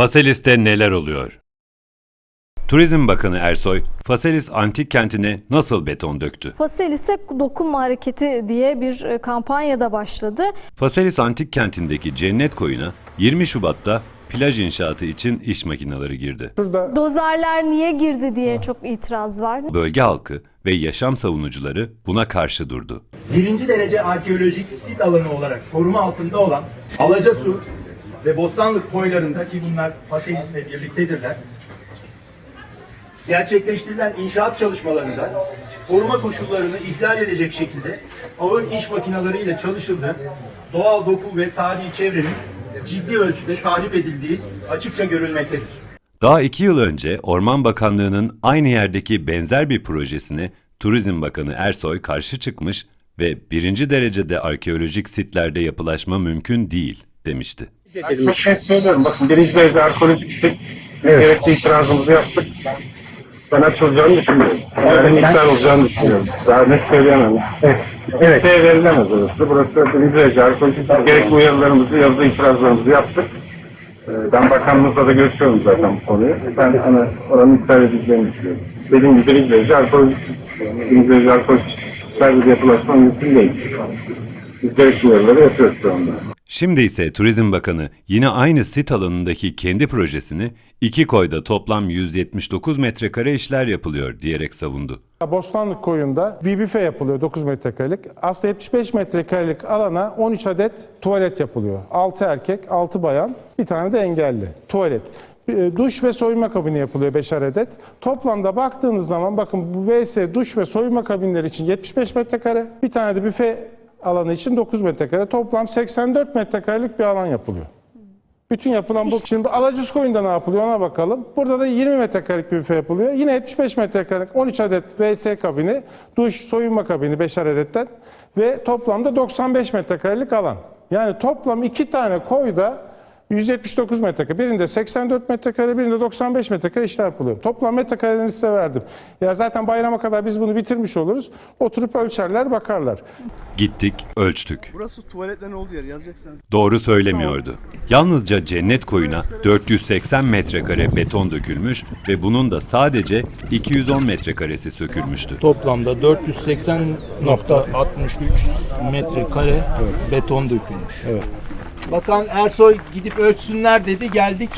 Faselis'te neler oluyor? Turizm Bakanı Ersoy, Faselis antik kentine nasıl beton döktü? Faselis'e dokunma hareketi diye bir e, kampanya da başladı. Faselis antik kentindeki cennet koyuna 20 Şubat'ta plaj inşaatı için iş makineleri girdi. Şurada Dozerler niye girdi diye çok itiraz var. Bölge halkı ve yaşam savunucuları buna karşı durdu. birinci derece arkeolojik sit alanı olarak koruma altında olan Alacasu ve Bostanlık koylarında ki bunlar Faselis'le birliktedirler. Gerçekleştirilen inşaat çalışmalarında koruma koşullarını ihlal edecek şekilde ağır iş makineleriyle çalışıldığı, doğal doku ve tarihi çevrenin ciddi ölçüde tahrip edildiği açıkça görülmektedir. Daha iki yıl önce Orman Bakanlığı'nın aynı yerdeki benzer bir projesine Turizm Bakanı Ersoy karşı çıkmış ve birinci derecede arkeolojik sitlerde yapılaşma mümkün değil demişti. Çok net söylüyorum. Bakın birinci derece arkeolojik istek gerekli itirazımızı yaptık. Ben açılacağını düşünmüyorum. Yani iptal olacağını düşünüyorum. Daha net söyleyemem. Evet. Evet. Şey verilemez orası. Burası birinci derece arkeolojik. Gerekli uyarılarımızı, yazılı itirazlarımızı yaptık. Ee, Ben bakanımızla da görüşüyorum zaten bu konuyu. Ben hani oranın iptal edileceğini düşünüyorum. Dediğim gibi birinci derece arkeolojik birinci derece arkeolojik isteklerde yapılaşma mümkün değil. Biz gerekli uyarıları yapıyoruz şu anda. Şimdi ise Turizm Bakanı yine aynı sit alanındaki kendi projesini iki koyda toplam 179 metrekare işler yapılıyor diyerek savundu. Bostanlık koyunda bir büfe yapılıyor 9 metrekarelik. Aslında 75 metrekarelik alana 13 adet tuvalet yapılıyor. 6 erkek, 6 bayan, bir tane de engelli. Tuvalet. E, Duş ve soyunma kabini yapılıyor 5'er adet. Toplamda baktığınız zaman bakın bu VS duş ve soyunma kabinleri için 75 metrekare. Bir tane de büfe alanı için 9 metrekare. Toplam 84 metrekarelik bir alan yapılıyor. Bütün yapılan bu. Şimdi Alacız Koyun'da ne yapılıyor ona bakalım. Burada da 20 metrekarelik bir büfe yapılıyor. Yine 75 metrekarelik 13 adet VS kabini, duş, soyunma kabini 5'er adetten ve toplamda 95 metrekarelik alan. Yani toplam iki tane koyda 179 metrekare. Birinde 84 metrekare, birinde 95 metrekare işler yapılıyor. Toplam metrekarelerini size verdim. Ya zaten bayrama kadar biz bunu bitirmiş oluruz. Oturup ölçerler, bakarlar. Gittik, ölçtük. Burası tuvaletlerin olduğu yer yazacaksan. Doğru söylemiyordu. Yalnızca cennet koyuna 480 metrekare beton dökülmüş ve bunun da sadece 210 metrekaresi sökülmüştü. Toplamda 480.63 metrekare beton dökülmüş. Bakan Ersoy gidip ölçsünler dedi geldik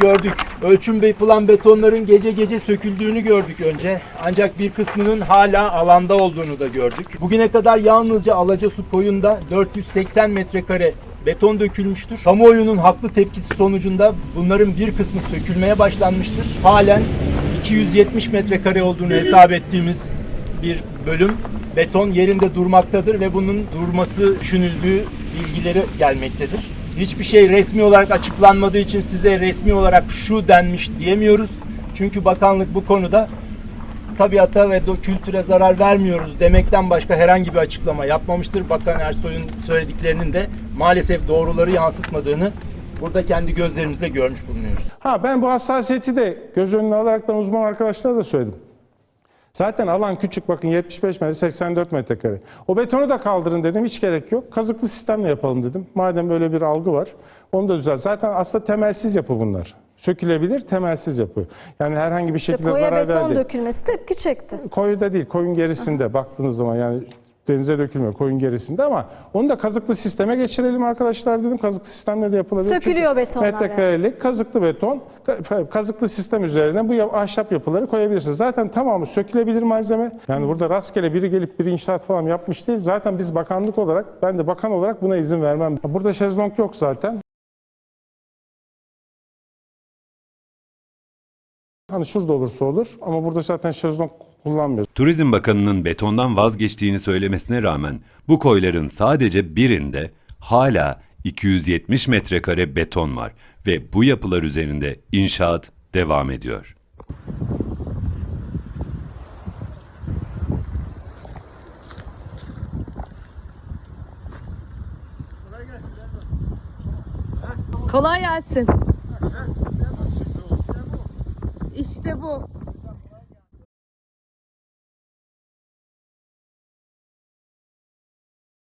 gördük. Ölçüm yapılan betonların gece gece söküldüğünü gördük önce. Ancak bir kısmının hala alanda olduğunu da gördük. Bugüne kadar yalnızca Alacasu koyunda 480 metrekare beton dökülmüştür. Kamuoyunun haklı tepkisi sonucunda bunların bir kısmı sökülmeye başlanmıştır. Halen 270 metrekare olduğunu hesap ettiğimiz bir bölüm beton yerinde durmaktadır ve bunun durması düşünüldüğü bilgileri gelmektedir. Hiçbir şey resmi olarak açıklanmadığı için size resmi olarak şu denmiş diyemiyoruz. Çünkü bakanlık bu konuda tabiata ve kültüre zarar vermiyoruz demekten başka herhangi bir açıklama yapmamıştır. Bakan Ersoy'un söylediklerinin de maalesef doğruları yansıtmadığını burada kendi gözlerimizle görmüş bulunuyoruz. Ha ben bu hassasiyeti de göz önüne alaraktan uzman arkadaşlara da söyledim. Zaten alan küçük bakın 75 metre 84 metrekare. O betonu da kaldırın dedim hiç gerek yok. Kazıklı sistemle yapalım dedim. Madem böyle bir algı var onu da düzelt. Zaten aslında temelsiz yapı bunlar. Sökülebilir temelsiz yapı. Yani herhangi bir İşte şekilde koya zarar beton verdi. dökülmesi tepki çekti. Koyuda değil koyun gerisinde baktığınız zaman yani denize dökülmüyor koyun gerisinde ama onu da kazıklı sisteme geçirelim arkadaşlar dedim. Kazıklı sistemle de yapılabilir. Sökülüyor Çünkü betonlar Metrekarelik kazıklı beton ka- kazıklı sistem üzerine bu ahşap yapıları koyabilirsiniz. Zaten tamamı sökülebilir malzeme. Yani burada rastgele biri gelip bir inşaat falan yapmış değil. Zaten biz bakanlık olarak ben de bakan olarak buna izin vermem. Burada şezlong yok zaten. Hani şurada olursa olur ama burada zaten şezlong kullanmıyoruz. Turizm Bakanı'nın betondan vazgeçtiğini söylemesine rağmen bu koyların sadece birinde hala 270 metrekare beton var ve bu yapılar üzerinde inşaat devam ediyor. Kolay gelsin. İşte bu.